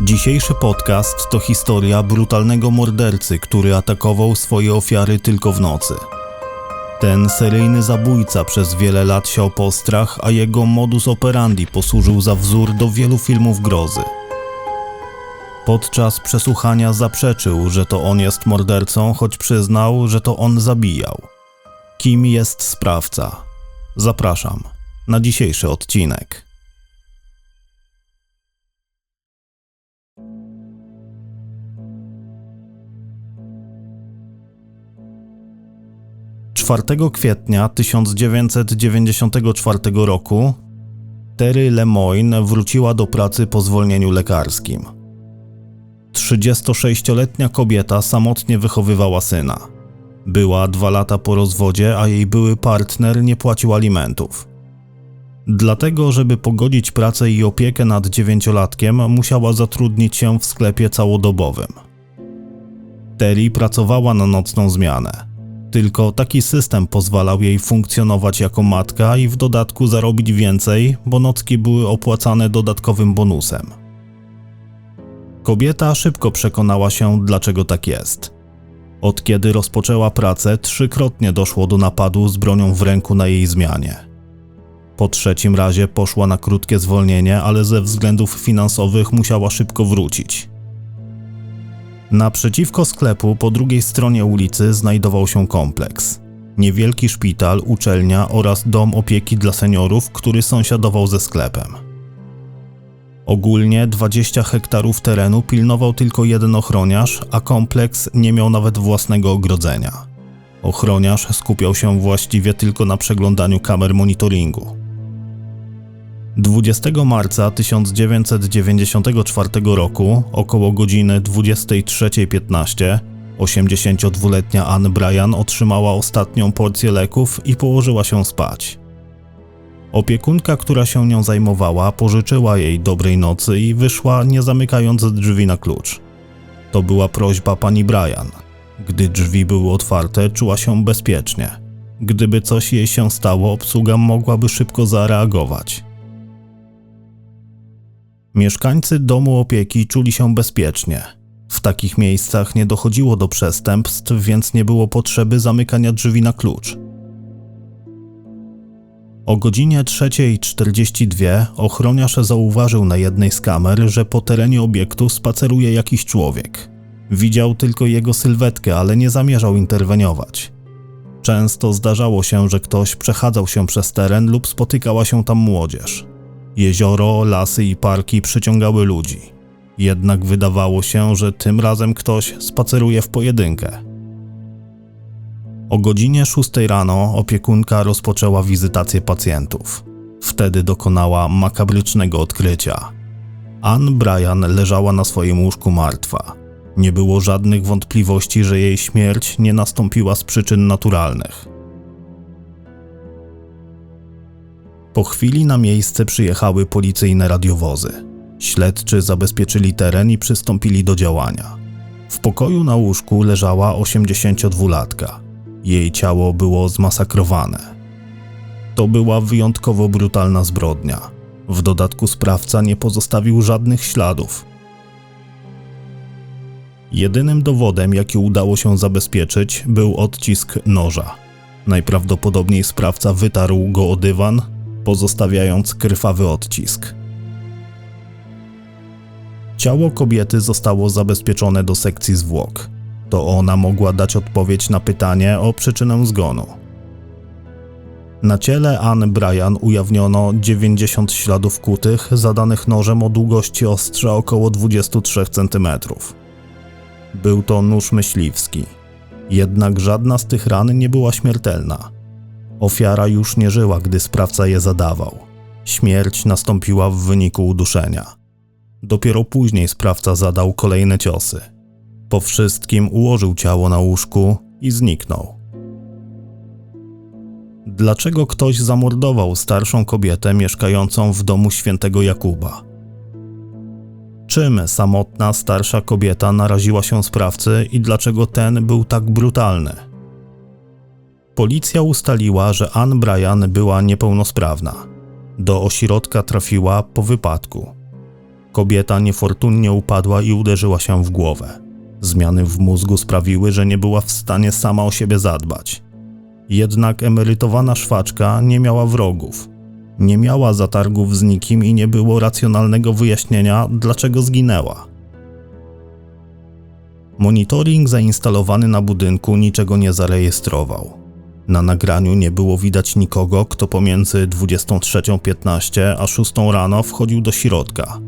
Dzisiejszy podcast to historia brutalnego mordercy, który atakował swoje ofiary tylko w nocy. Ten seryjny zabójca przez wiele lat siał postrach, a jego modus operandi posłużył za wzór do wielu filmów grozy. Podczas przesłuchania zaprzeczył, że to on jest mordercą, choć przyznał, że to on zabijał. Kim jest sprawca? Zapraszam na dzisiejszy odcinek. 4 kwietnia 1994 roku Terry Lemoyne wróciła do pracy po zwolnieniu lekarskim. 36-letnia kobieta samotnie wychowywała syna. Była dwa lata po rozwodzie, a jej były partner nie płacił alimentów. Dlatego, żeby pogodzić pracę i opiekę nad dziewięciolatkiem, musiała zatrudnić się w sklepie całodobowym. Terry pracowała na nocną zmianę. Tylko taki system pozwalał jej funkcjonować jako matka i w dodatku zarobić więcej, bo nocki były opłacane dodatkowym bonusem. Kobieta szybko przekonała się, dlaczego tak jest. Od kiedy rozpoczęła pracę, trzykrotnie doszło do napadu z bronią w ręku na jej zmianie. Po trzecim razie poszła na krótkie zwolnienie, ale ze względów finansowych musiała szybko wrócić. Naprzeciwko sklepu po drugiej stronie ulicy znajdował się kompleks. Niewielki szpital, uczelnia oraz dom opieki dla seniorów, który sąsiadował ze sklepem. Ogólnie 20 hektarów terenu pilnował tylko jeden ochroniarz, a kompleks nie miał nawet własnego ogrodzenia. Ochroniarz skupiał się właściwie tylko na przeglądaniu kamer monitoringu. 20 marca 1994 roku, około godziny 23.15, 82-letnia Ann Bryan otrzymała ostatnią porcję leków i położyła się spać. Opiekunka, która się nią zajmowała, pożyczyła jej dobrej nocy i wyszła, nie zamykając drzwi na klucz. To była prośba pani Bryan. Gdy drzwi były otwarte, czuła się bezpiecznie. Gdyby coś jej się stało, obsługa mogłaby szybko zareagować. Mieszkańcy domu opieki czuli się bezpiecznie. W takich miejscach nie dochodziło do przestępstw, więc nie było potrzeby zamykania drzwi na klucz. O godzinie 3.42 ochroniarz zauważył na jednej z kamer, że po terenie obiektu spaceruje jakiś człowiek. Widział tylko jego sylwetkę, ale nie zamierzał interweniować. Często zdarzało się, że ktoś przechadzał się przez teren lub spotykała się tam młodzież. Jezioro, lasy i parki przyciągały ludzi. Jednak wydawało się, że tym razem ktoś spaceruje w pojedynkę. O godzinie 6 rano opiekunka rozpoczęła wizytację pacjentów. Wtedy dokonała makabrycznego odkrycia. Ann Bryan leżała na swoim łóżku martwa. Nie było żadnych wątpliwości, że jej śmierć nie nastąpiła z przyczyn naturalnych. Po chwili na miejsce przyjechały policyjne radiowozy. Śledczy zabezpieczyli teren i przystąpili do działania. W pokoju na łóżku leżała 82-latka. Jej ciało było zmasakrowane. To była wyjątkowo brutalna zbrodnia. W dodatku sprawca nie pozostawił żadnych śladów. Jedynym dowodem, jaki udało się zabezpieczyć, był odcisk noża. Najprawdopodobniej sprawca wytarł go o dywan pozostawiając krwawy odcisk. Ciało kobiety zostało zabezpieczone do sekcji zwłok. To ona mogła dać odpowiedź na pytanie o przyczynę zgonu. Na ciele Ann Bryan ujawniono 90 śladów kutych zadanych nożem o długości ostrza około 23 cm. Był to nóż myśliwski. Jednak żadna z tych ran nie była śmiertelna. Ofiara już nie żyła, gdy sprawca je zadawał. Śmierć nastąpiła w wyniku uduszenia. Dopiero później sprawca zadał kolejne ciosy. Po wszystkim ułożył ciało na łóżku i zniknął. Dlaczego ktoś zamordował starszą kobietę mieszkającą w domu świętego Jakuba? Czym samotna starsza kobieta naraziła się sprawcy i dlaczego ten był tak brutalny? Policja ustaliła, że Ann Bryan była niepełnosprawna. Do ośrodka trafiła po wypadku. Kobieta niefortunnie upadła i uderzyła się w głowę. Zmiany w mózgu sprawiły, że nie była w stanie sama o siebie zadbać. Jednak emerytowana szwaczka nie miała wrogów. Nie miała zatargów z nikim i nie było racjonalnego wyjaśnienia, dlaczego zginęła. Monitoring zainstalowany na budynku niczego nie zarejestrował. Na nagraniu nie było widać nikogo, kto pomiędzy 23.15 a 6 rano wchodził do środka.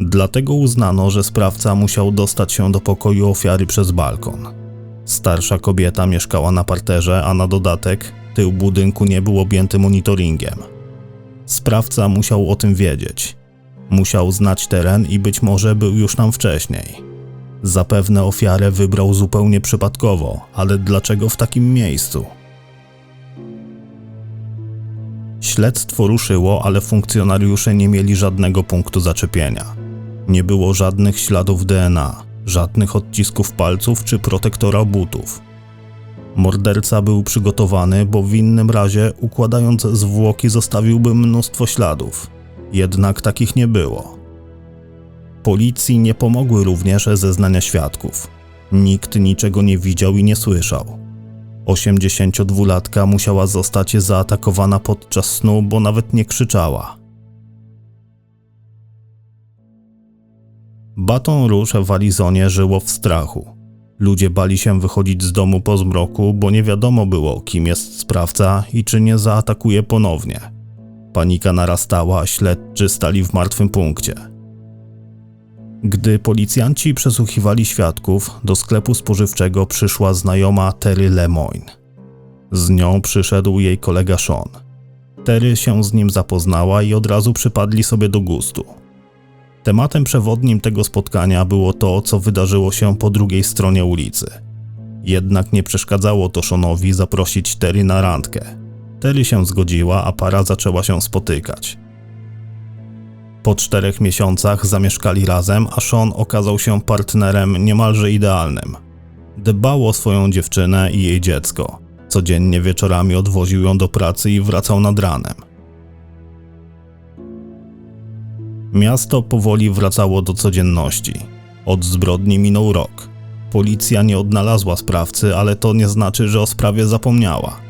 Dlatego uznano, że sprawca musiał dostać się do pokoju ofiary przez balkon. Starsza kobieta mieszkała na parterze, a na dodatek tył budynku nie był objęty monitoringiem. Sprawca musiał o tym wiedzieć. Musiał znać teren i być może był już tam wcześniej. Zapewne ofiarę wybrał zupełnie przypadkowo, ale dlaczego w takim miejscu? Śledztwo ruszyło, ale funkcjonariusze nie mieli żadnego punktu zaczepienia. Nie było żadnych śladów DNA, żadnych odcisków palców czy protektora butów. Morderca był przygotowany, bo w innym razie, układając zwłoki, zostawiłby mnóstwo śladów. Jednak takich nie było. Policji nie pomogły również zeznania świadków. Nikt niczego nie widział i nie słyszał. 82-latka musiała zostać zaatakowana podczas snu, bo nawet nie krzyczała. Baton Rouge w Arizonie żyło w strachu. Ludzie bali się wychodzić z domu po zmroku, bo nie wiadomo było, kim jest sprawca i czy nie zaatakuje ponownie. Panika narastała, śledczy stali w martwym punkcie. Gdy policjanci przesłuchiwali świadków, do sklepu spożywczego przyszła znajoma Terry Lemoyne. Z nią przyszedł jej kolega Sean. Terry się z nim zapoznała i od razu przypadli sobie do gustu. Tematem przewodnim tego spotkania było to, co wydarzyło się po drugiej stronie ulicy. Jednak nie przeszkadzało to Seanowi zaprosić Terry na randkę. Terry się zgodziła, a para zaczęła się spotykać. Po czterech miesiącach zamieszkali razem, a Sean okazał się partnerem niemalże idealnym. Dbał o swoją dziewczynę i jej dziecko. Codziennie wieczorami odwoził ją do pracy i wracał nad ranem. Miasto powoli wracało do codzienności. Od zbrodni minął rok. Policja nie odnalazła sprawcy, ale to nie znaczy, że o sprawie zapomniała.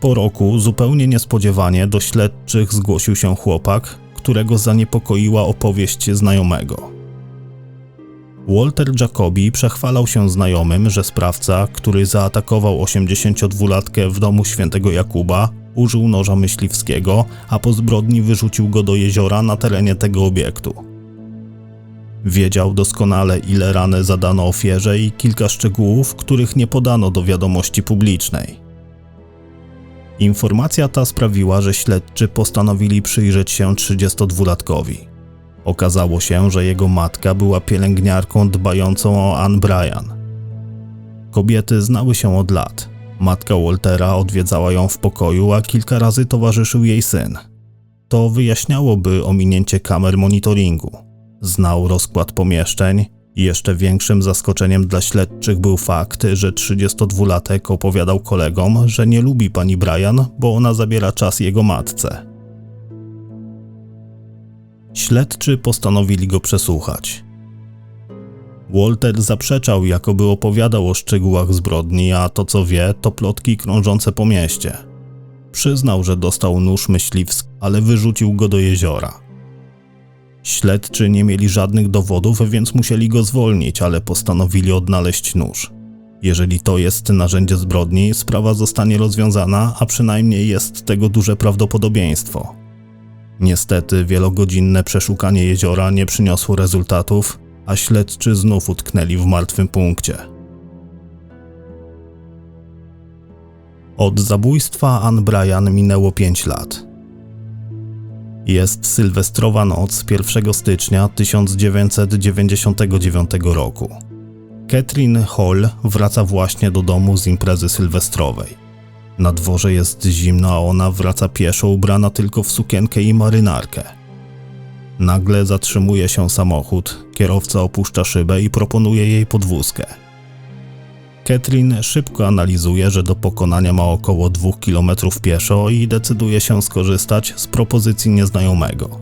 Po roku zupełnie niespodziewanie do śledczych zgłosił się chłopak, którego zaniepokoiła opowieść znajomego. Walter Jacobi przechwalał się znajomym, że sprawca, który zaatakował 82-latkę w domu świętego Jakuba, użył noża myśliwskiego, a po zbrodni wyrzucił go do jeziora na terenie tego obiektu. Wiedział doskonale, ile rany zadano ofierze i kilka szczegółów, których nie podano do wiadomości publicznej. Informacja ta sprawiła, że śledczy postanowili przyjrzeć się 32-latkowi. Okazało się, że jego matka była pielęgniarką dbającą o Ann Bryan. Kobiety znały się od lat. Matka Waltera odwiedzała ją w pokoju, a kilka razy towarzyszył jej syn. To wyjaśniałoby ominięcie kamer monitoringu. Znał rozkład pomieszczeń jeszcze większym zaskoczeniem dla śledczych był fakt, że 32-latek opowiadał kolegom, że nie lubi pani Brian, bo ona zabiera czas jego matce. Śledczy postanowili go przesłuchać. Walter zaprzeczał, jakoby opowiadał o szczegółach zbrodni, a to co wie, to plotki krążące po mieście. Przyznał, że dostał nóż myśliwski, ale wyrzucił go do jeziora. Śledczy nie mieli żadnych dowodów, więc musieli go zwolnić, ale postanowili odnaleźć nóż. Jeżeli to jest narzędzie zbrodni, sprawa zostanie rozwiązana, a przynajmniej jest tego duże prawdopodobieństwo. Niestety, wielogodzinne przeszukanie jeziora nie przyniosło rezultatów, a śledczy znów utknęli w martwym punkcie. Od zabójstwa Ann Bryan minęło 5 lat. Jest sylwestrowa noc 1 stycznia 1999 roku. Catherine Hall wraca właśnie do domu z imprezy sylwestrowej. Na dworze jest zimno, a ona wraca pieszo ubrana tylko w sukienkę i marynarkę. Nagle zatrzymuje się samochód, kierowca opuszcza szybę i proponuje jej podwózkę. Catherine szybko analizuje, że do pokonania ma około 2 km pieszo i decyduje się skorzystać z propozycji nieznajomego.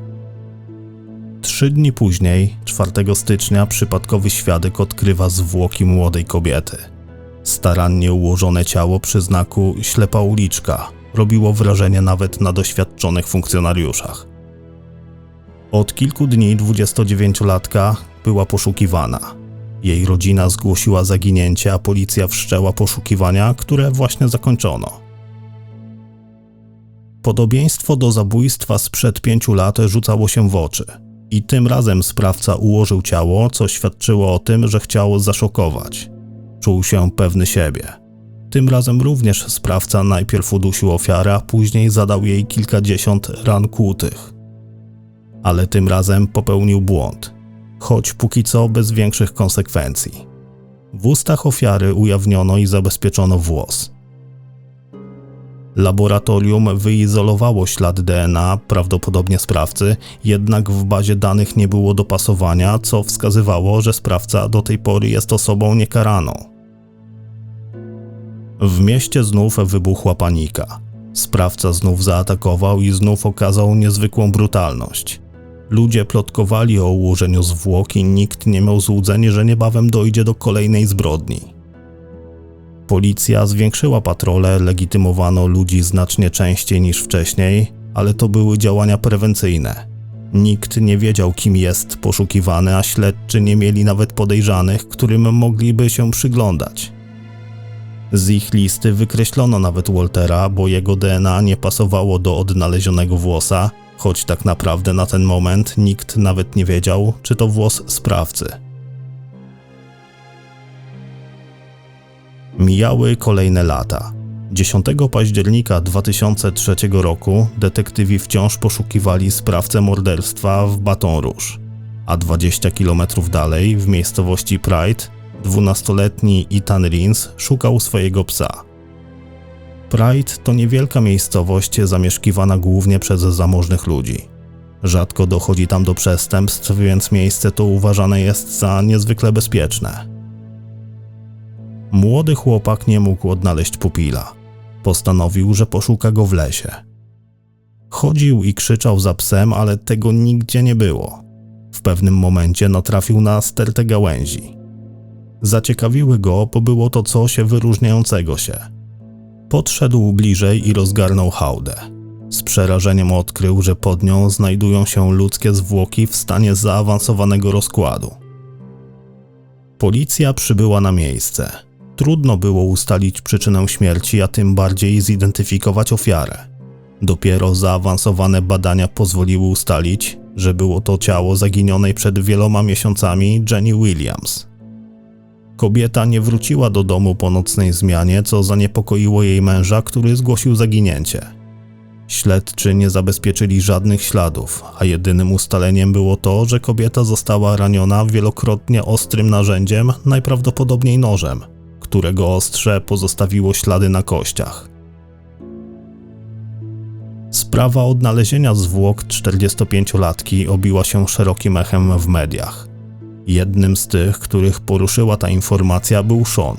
Trzy dni później, 4 stycznia, przypadkowy świadek odkrywa zwłoki młodej kobiety. Starannie ułożone ciało przy znaku ślepa uliczka robiło wrażenie nawet na doświadczonych funkcjonariuszach. Od kilku dni 29-latka była poszukiwana. Jej rodzina zgłosiła zaginięcie, a policja wszczęła poszukiwania, które właśnie zakończono. Podobieństwo do zabójstwa sprzed pięciu lat rzucało się w oczy. I tym razem sprawca ułożył ciało, co świadczyło o tym, że chciał zaszokować. Czuł się pewny siebie. Tym razem również sprawca najpierw udusił ofiarę, a później zadał jej kilkadziesiąt ran kłutych. Ale tym razem popełnił błąd, choć póki co bez większych konsekwencji. W ustach ofiary ujawniono i zabezpieczono włos. Laboratorium wyizolowało ślad DNA, prawdopodobnie sprawcy, jednak w bazie danych nie było dopasowania, co wskazywało, że sprawca do tej pory jest osobą niekaraną. W mieście znów wybuchła panika. Sprawca znów zaatakował i znów okazał niezwykłą brutalność. Ludzie plotkowali o ułożeniu zwłok i nikt nie miał złudzeń, że niebawem dojdzie do kolejnej zbrodni. Policja zwiększyła patrole, legitymowano ludzi znacznie częściej niż wcześniej, ale to były działania prewencyjne. Nikt nie wiedział, kim jest poszukiwany, a śledczy nie mieli nawet podejrzanych, którym mogliby się przyglądać. Z ich listy wykreślono nawet Waltera, bo jego DNA nie pasowało do odnalezionego włosa, choć tak naprawdę na ten moment nikt nawet nie wiedział, czy to włos sprawcy. Mijały kolejne lata. 10 października 2003 roku detektywi wciąż poszukiwali sprawcę morderstwa w Baton Rouge, a 20 km dalej, w miejscowości Pride, 12-letni Ethan Rins szukał swojego psa. Pride to niewielka miejscowość zamieszkiwana głównie przez zamożnych ludzi. Rzadko dochodzi tam do przestępstw, więc miejsce to uważane jest za niezwykle bezpieczne. Młody chłopak nie mógł odnaleźć pupila. Postanowił, że poszuka go w lesie. Chodził i krzyczał za psem, ale tego nigdzie nie było. W pewnym momencie natrafił na stertę gałęzi. Zaciekawiły go, bo było to coś wyróżniającego się. Podszedł bliżej i rozgarnął hałdę. Z przerażeniem odkrył, że pod nią znajdują się ludzkie zwłoki w stanie zaawansowanego rozkładu. Policja przybyła na miejsce. Trudno było ustalić przyczynę śmierci, a tym bardziej zidentyfikować ofiarę. Dopiero zaawansowane badania pozwoliły ustalić, że było to ciało zaginionej przed wieloma miesiącami Jenny Williams. Kobieta nie wróciła do domu po nocnej zmianie, co zaniepokoiło jej męża, który zgłosił zaginięcie. Śledczy nie zabezpieczyli żadnych śladów, a jedynym ustaleniem było to, że kobieta została raniona wielokrotnie ostrym narzędziem, najprawdopodobniej nożem, którego ostrze pozostawiło ślady na kościach. Sprawa odnalezienia zwłok 45-latki obiła się szerokim echem w mediach. Jednym z tych, których poruszyła ta informacja, był Sean.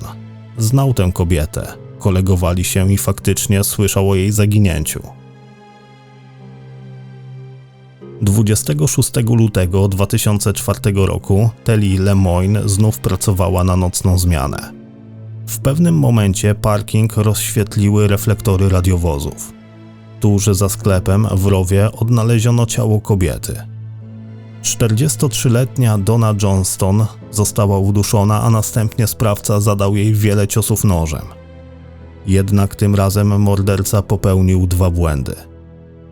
Znał tę kobietę, kolegowali się i faktycznie słyszał o jej zaginięciu. 26 lutego 2004 roku Telly Lemoyne znów pracowała na nocną zmianę. W pewnym momencie parking rozświetliły reflektory radiowozów. Tuż za sklepem w rowie odnaleziono ciało kobiety. 43-letnia Donna Johnston została uduszona, a następnie sprawca zadał jej wiele ciosów nożem. Jednak tym razem morderca popełnił dwa błędy.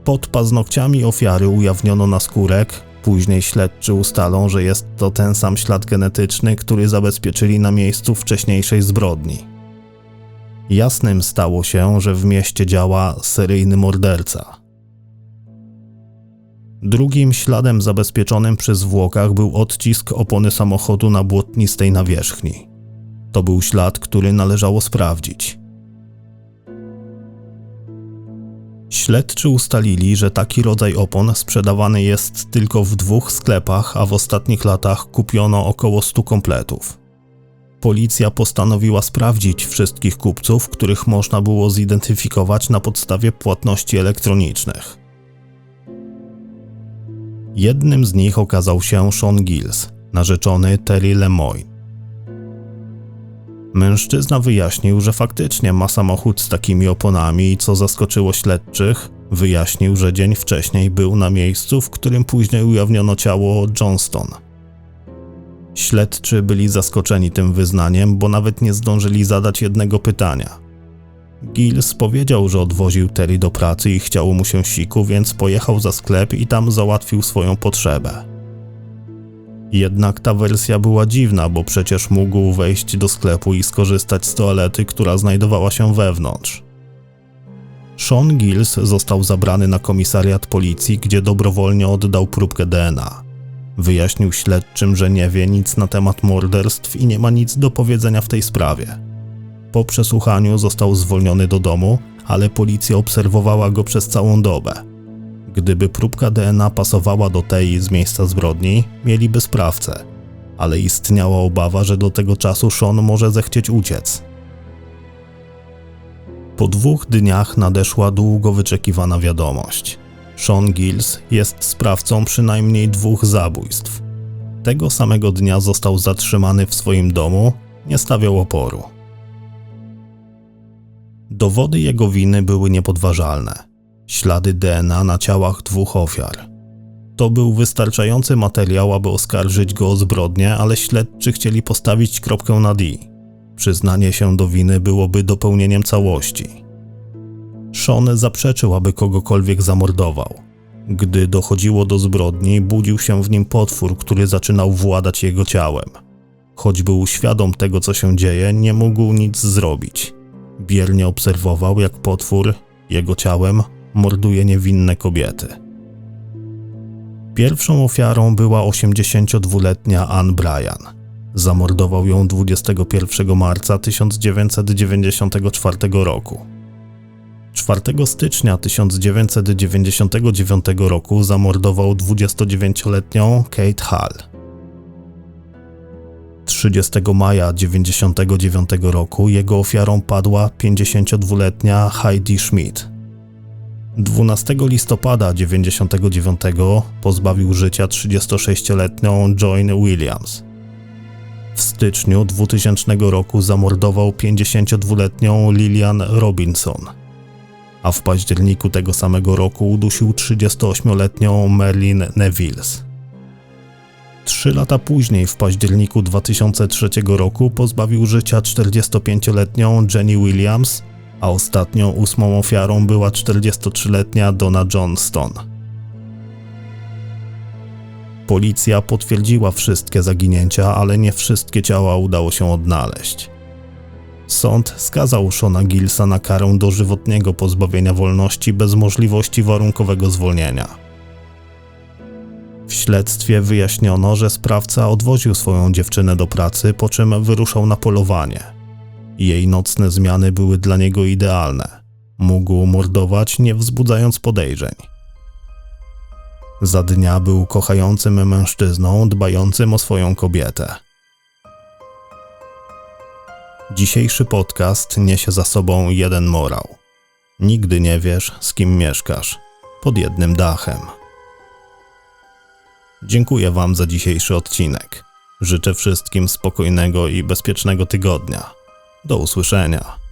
Pod paznokciami ofiary ujawniono naskórek, później śledczy ustalą, że jest to ten sam ślad genetyczny, który zabezpieczyli na miejscu wcześniejszej zbrodni. Jasnym stało się, że w mieście działa seryjny morderca. Drugim śladem zabezpieczonym przy zwłokach był odcisk opony samochodu na błotnistej nawierzchni. To był ślad, który należało sprawdzić. Śledczy ustalili, że taki rodzaj opon sprzedawany jest tylko w dwóch sklepach, a w ostatnich latach kupiono około 100 kompletów. Policja postanowiła sprawdzić wszystkich kupców, których można było zidentyfikować na podstawie płatności elektronicznych. Jednym z nich okazał się Sean Gills, narzeczony Terry Lemoyne. Mężczyzna wyjaśnił, że faktycznie ma samochód z takimi oponami i co zaskoczyło śledczych, wyjaśnił, że dzień wcześniej był na miejscu, w którym później ujawniono ciało Johnston. Śledczy byli zaskoczeni tym wyznaniem, bo nawet nie zdążyli zadać jednego pytania. Gills powiedział, że odwoził Terry do pracy i chciało mu się siku, więc pojechał za sklep i tam załatwił swoją potrzebę. Jednak ta wersja była dziwna, bo przecież mógł wejść do sklepu i skorzystać z toalety, która znajdowała się wewnątrz. Sean Gills został zabrany na komisariat policji, gdzie dobrowolnie oddał próbkę DNA. Wyjaśnił śledczym, że nie wie nic na temat morderstw i nie ma nic do powiedzenia w tej sprawie. Po przesłuchaniu został zwolniony do domu, ale policja obserwowała go przez całą dobę. Gdyby próbka DNA pasowała do tej z miejsca zbrodni, mieliby sprawcę, ale istniała obawa, że do tego czasu Sean może zechcieć uciec. Po dwóch dniach nadeszła długo wyczekiwana wiadomość. Sean Gills jest sprawcą przynajmniej dwóch zabójstw. Tego samego dnia został zatrzymany w swoim domu, nie stawiał oporu. Dowody jego winy były niepodważalne. Ślady DNA na ciałach dwóch ofiar. To był wystarczający materiał, aby oskarżyć go o zbrodnię, ale śledczy chcieli postawić kropkę na D. Przyznanie się do winy byłoby dopełnieniem całości. Sean zaprzeczył, aby kogokolwiek zamordował. Gdy dochodziło do zbrodni, budził się w nim potwór, który zaczynał władać jego ciałem. Choć był świadom tego, co się dzieje, nie mógł nic zrobić. Biernie obserwował, jak potwór, jego ciałem, morduje niewinne kobiety. Pierwszą ofiarą była 82-letnia Ann Bryan. Zamordował ją 21 marca 1994 roku. 4 stycznia 1999 roku zamordował 29-letnią Kate Hall. 30 maja 1999 roku jego ofiarą padła 52-letnia Heidi Schmidt. 12 listopada 1999 pozbawił życia 36-letnią Joan Williams. W styczniu 2000 roku zamordował 52-letnią Lillian Robinson, a w październiku tego samego roku udusił 38-letnią Merlin Nevils. Trzy lata później, w październiku 2003 roku, pozbawił życia 45-letnią Jenny Williams, a ostatnią ósmą ofiarą była 43-letnia Donna Johnston. Policja potwierdziła wszystkie zaginięcia, ale nie wszystkie ciała udało się odnaleźć. Sąd skazał Shona Gillsa na karę dożywotniego pozbawienia wolności bez możliwości warunkowego zwolnienia. W śledztwie wyjaśniono, że sprawca odwoził swoją dziewczynę do pracy, po czym wyruszał na polowanie. Jej nocne zmiany były dla niego idealne. Mógł mordować, nie wzbudzając podejrzeń. Za dnia był kochającym mężczyzną, dbającym o swoją kobietę. Dzisiejszy podcast niesie za sobą jeden morał. Nigdy nie wiesz, z kim mieszkasz pod jednym dachem. Dziękuję Wam za dzisiejszy odcinek. Życzę wszystkim spokojnego i bezpiecznego tygodnia. Do usłyszenia.